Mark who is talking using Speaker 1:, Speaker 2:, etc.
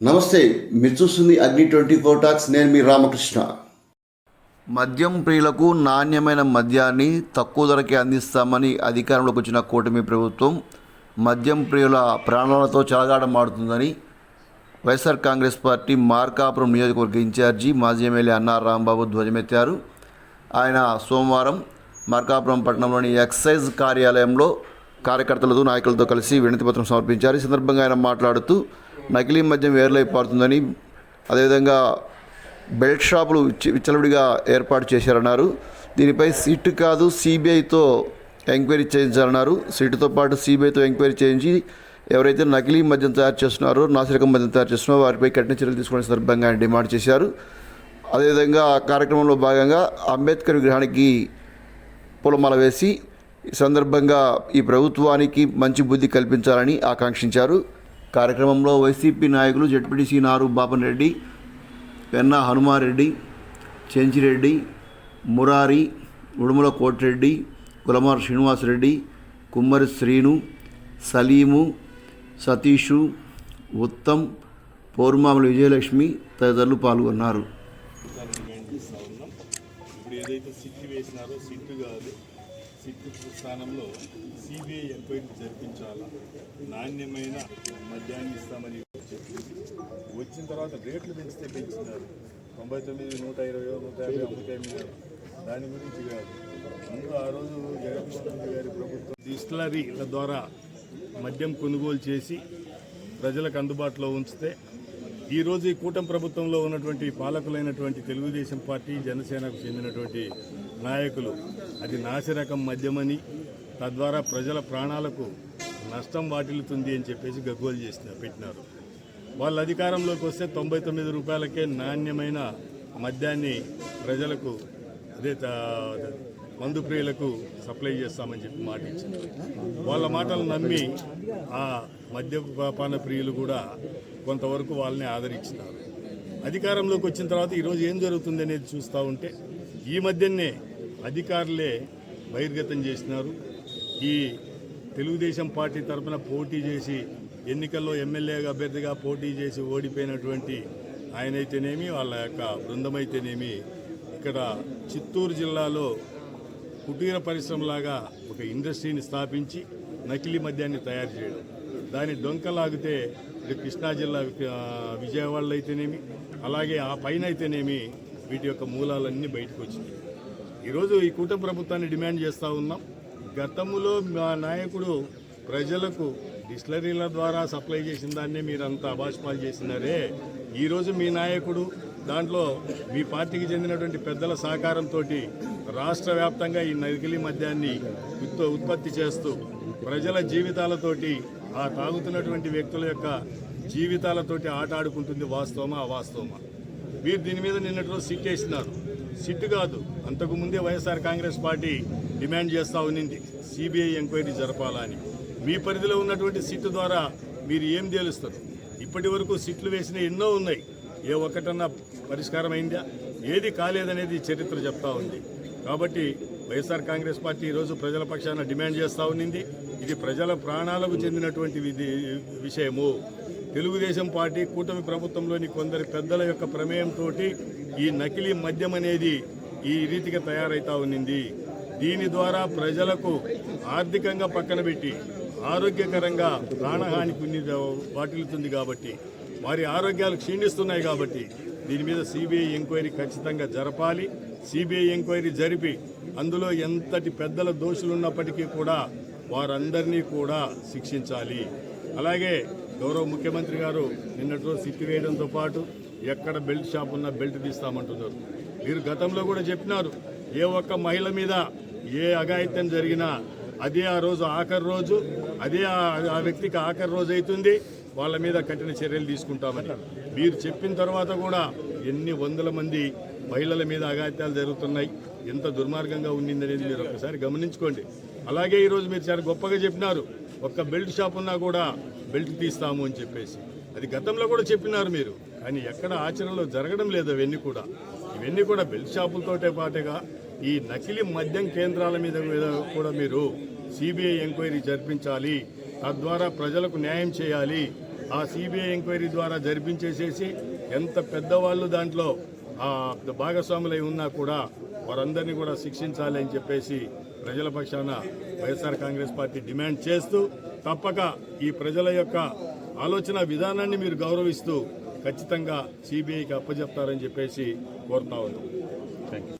Speaker 1: నమస్తే మీరు చూస్తుంది అగ్ని ట్వంటీ ఫోర్ టాక్స్ నేను మీ రామకృష్ణ. మద్యం ప్రియులకు నాణ్యమైన మద్యాన్ని తక్కువ ధరకే అందిస్తామని అధికారంలోకి వచ్చిన కూటమి ప్రభుత్వం మద్యం ప్రియుల ప్రాణాలతో చెలగాటమాడుతుందని వైఎస్ఆర్ కాంగ్రెస్ పార్టీ మార్కాపురం నియోజకవర్గ ఇన్ఛార్జి మాజీ ఎమ్మెల్యే అన్నా రాంబాబు ధ్వజమెత్తారు. ఆయన సోమవారం మార్కాపురం పట్టణంలోని ఎక్సైజ్ కార్యాలయంలో కార్యకర్తలతో నాయకులతో కలిసి వినతిపత్రం సమర్పించారు. ఈ సందర్భంగా ఆయన మాట్లాడుతూ నకిలీ మద్యం వేర్లై పారుతుందని అదేవిధంగా బెల్ట్ షాపులు విచ్చలవిడిగా ఏర్పాటు చేశారన్నారు. దీనిపై సిట్ కాదు సిబిఐతో ఎంక్వైరీ చేయించాలన్నారు. సిట్తో పాటు సిబిఐతో ఎంక్వైరీ చేయించి ఎవరైతే నకిలీ మద్యం తయారు చేస్తున్నారో నాసిరకం మద్యం తయారు చేస్తున్నారో వారిపై కఠిన చర్యలు తీసుకునే సందర్భంగా ఆయన డిమాండ్ చేశారు. అదేవిధంగా ఆ కార్యక్రమంలో భాగంగా అంబేద్కర్ విగ్రహానికి పూలమాల వేసి ఈ సందర్భంగా ఈ ప్రభుత్వానికి మంచి బుద్ధి కల్పించాలని ఆకాంక్షించారు. కార్యక్రమంలో వైసీపీ నాయకులు జడ్పీటీసీ నారు బాపన్ రెడ్డి పెన్నా హనుమారెడ్డి చెంచిరెడ్డి మురారి ఉడుమల కోటిరెడ్డి కులమార్ శ్రీనివాసరెడ్డి కుమ్మరి శ్రీను సలీము సతీషు ఉత్తమ్ పౌర్మాముల విజయలక్ష్మి తదితరులు పాల్గొన్నారు.
Speaker 2: ఇప్పుడు ఏదైతే సిట్టు వేసినారో సిట్టు కాదు. సిట్ స్థానంలో సిబిఐ ఎంక్వైరీ జరిపించాలా? నాణ్యమైన మద్యాన్ని ఇస్తామని చెప్పి. వచ్చిన తర్వాత రేట్లు పెంచితే పెంచినారు. తొంభై తొమ్మిది నూట ఇరవై నూట యాభై అమ్ముతాయి దాని గురించి కాదు. ముందు ఆ రోజు జగన్మోహన్ రెడ్డి గారి ప్రభుత్వం డిస్టిలరీల ద్వారా మద్యం కొనుగోలు చేసి ప్రజలకు అందుబాటులో ఉంచితే ఈరోజు ఈ కూటమి ప్రభుత్వంలో ఉన్నటువంటి పాలకులైనటువంటి తెలుగుదేశం పార్టీ జనసేనకు చెందినటువంటి నాయకులు. అది నాసిరకం మద్యమని తద్వారా ప్రజల ప్రాణాలకు నష్టం వాటిల్లుతుంది అని చెప్పేసి గగ్గోలు చేసిన పెట్టినారు. వాళ్ళ అధికారంలోకి వస్తే తొంభై తొమ్మిది రూపాయలకే నాణ్యమైన మద్యాన్ని ప్రజలకు అదే త- మందు ప్రియులకు సప్లై చేస్తామని చెప్పి మాట ఇచ్చింది. వాళ్ళ మాటలు నమ్మి ఆ మద్యపాన ప్రియులు కూడా కొంతవరకు వాళ్ళని ఆదరించినారు. అధికారంలోకి వచ్చిన తర్వాత ఈరోజు ఏం జరుగుతుంది అనేది చూస్తూ ఉంటే ఈ మధ్యనే అధికారులే బహిర్గతం చేసినారు. ఈ తెలుగుదేశం పార్టీ తరఫున పోటీ చేసి ఎన్నికల్లో ఎమ్మెల్యేగా అభ్యర్థిగా పోటీ చేసి ఓడిపోయినటువంటి ఆయనైతేనేమి వాళ్ళ యొక్క బృందమైతేనేమి ఇక్కడ చిత్తూరు జిల్లాలో కుటీర పరిశ్రమలాగా ఒక ఇండస్ట్రీని స్థాపించి నకిలీ మద్యాన్ని తయారు చేయడం. దాని డొంకలాగితే ఇటు కృష్ణా జిల్లా విజయవాడలో అయితేనేమి అలాగే ఆ పైన అయితేనేమి వీటి యొక్క మూలాలన్నీ బయటకు వచ్చినాయి. ఈరోజు ఈ కూటమి ప్రభుత్వాన్ని డిమాండ్ చేస్తూ ఉన్నాం. గతంలో మా నాయకుడు ప్రజలకు డిస్టిలరీల ద్వారా సప్లై చేసిన దాన్నే మీరంతా అభాష్పాలు చేసినారే. ఈరోజు మీ నాయకుడు దాంట్లో మీ పార్టీకి చెందినటువంటి పెద్దల సహకారంతో రాష్ట్ర వ్యాప్తంగా ఈ నకిలీ మద్యాన్ని ఉత్పత్తి చేస్తూ ప్రజల జీవితాలతోటి ఆ తాగుతున్నటువంటి వ్యక్తుల యొక్క జీవితాలతోటి ఆట ఆడుకుంటుంది వాస్తవమా అవాస్తవమా? మీరు దీని మీద నిన్నటి రోజు సిట్ వేసినారు. సిట్ కాదు అంతకు ముందే వైఎస్ఆర్ కాంగ్రెస్ పార్టీ డిమాండ్ చేస్తూ ఉన్నింది. సిబిఐ ఎంక్వైరీ జరపాలని మీ పరిధిలో ఉన్నటువంటి సిట్ ద్వారా మీరు ఏం తేలుస్తారు? ఇప్పటి వరకు సిట్లు వేసిన ఎన్నో ఉన్నాయి. ఏ ఒక్కటన్నా పరిష్కారం అయిందా ఏది కాలేదనేది చరిత్ర చెప్తా ఉంది. కాబట్టి వైఎస్ఆర్ కాంగ్రెస్ పార్టీ ఈరోజు ప్రజల పక్షాన డిమాండ్ చేస్తూ ఉన్నింది. ఇది ప్రజల ప్రాణాలకు చెందినటువంటి విషయము. తెలుగుదేశం పార్టీ కూటమి ప్రభుత్వంలోని కొందరి పెద్దల యొక్క ప్రమేయంతో ఈ నకిలీ మద్యం అనేది ఈ రీతిగా తయారైతా ఉన్నింది. దీని ద్వారా ప్రజలకు ఆర్థికంగా పక్కన పెట్టి ఆరోగ్యకరంగా ప్రాణహాని కొన్ని వాటిల్లుతుంది కాబట్టి వారి ఆరోగ్యాలు క్షీణిస్తున్నాయి కాబట్టి దీని మీద సిబిఐ ఎంక్వైరీ ఖచ్చితంగా జరపాలి. సిబిఐ ఎంక్వైరీ జరిపి అందులో ఎంతటి పెద్దల దోషులున్నప్పటికీ కూడా వారందరినీ కూడా శిక్షించాలి. అలాగే గౌరవ ముఖ్యమంత్రి గారు నిన్నటి రోజు సిట్టి వేయడంతో పాటు ఎక్కడ బెల్ట్ షాప్ ఉన్నా బెల్ట్ తీస్తామంటున్నారు. మీరు గతంలో కూడా చెప్పినారు ఏ ఒక్క మహిళ మీద ఏ అఘాయిత్యం జరిగినా అదే ఆ రోజు ఆఖరి రోజు అదే ఆ- వ్యక్తికి ఆఖరి రోజు అవుతుంది వాళ్ళ మీద కఠిన చర్యలు తీసుకుంటామని. మీరు చెప్పిన తర్వాత కూడా ఎన్ని వందల మంది మహిళల మీద అఘాత్యాలు జరుగుతున్నాయి ఎంత దుర్మార్గంగా ఉండిందనేది మీరు ఒకసారి గమనించుకోండి. అలాగే ఈరోజు మీరు చాలా గొప్పగా చెప్పినారు ఒక్క బెల్ట్ షాప్ ఉన్నా కూడా బెల్ట్ తీస్తాము అని చెప్పేసి. అది గతంలో కూడా చెప్పినారు మీరు కానీ ఎక్కడ ఆచరణలో జరగడం లేదు అవన్నీ కూడా. ఇవన్నీ కూడా బెల్ట్ షాపులతోటే పాటుగా ఈ నకిలీ మద్యం కేంద్రాల మీద మీద కూడా మీరు సిబిఐ ఎంక్వైరీ జరిపించాలి. తద్వారా ప్రజలకు న్యాయం చేయాలి. ఆ సిబిఐ ఎంక్వైరీ ద్వారా జరిపించేసేసి ఎంత పెద్దవాళ్ళు దాంట్లో ఆ భాగస్వాములై ఉన్నా కూడా వారందరినీ కూడా శిక్షించాలి అని చెప్పేసి ప్రజల పక్షాన వైఎస్ఆర్ కాంగ్రెస్ పార్టీ డిమాండ్ చేస్తూ తప్పక ఈ ప్రజల యొక్క ఆలోచన విధానాన్ని మీరు గౌరవిస్తూ ఖచ్చితంగా సిబిఐకి అప్పచెప్తారని చెప్పేసి కోరుతా ఉన్నాం. Thank you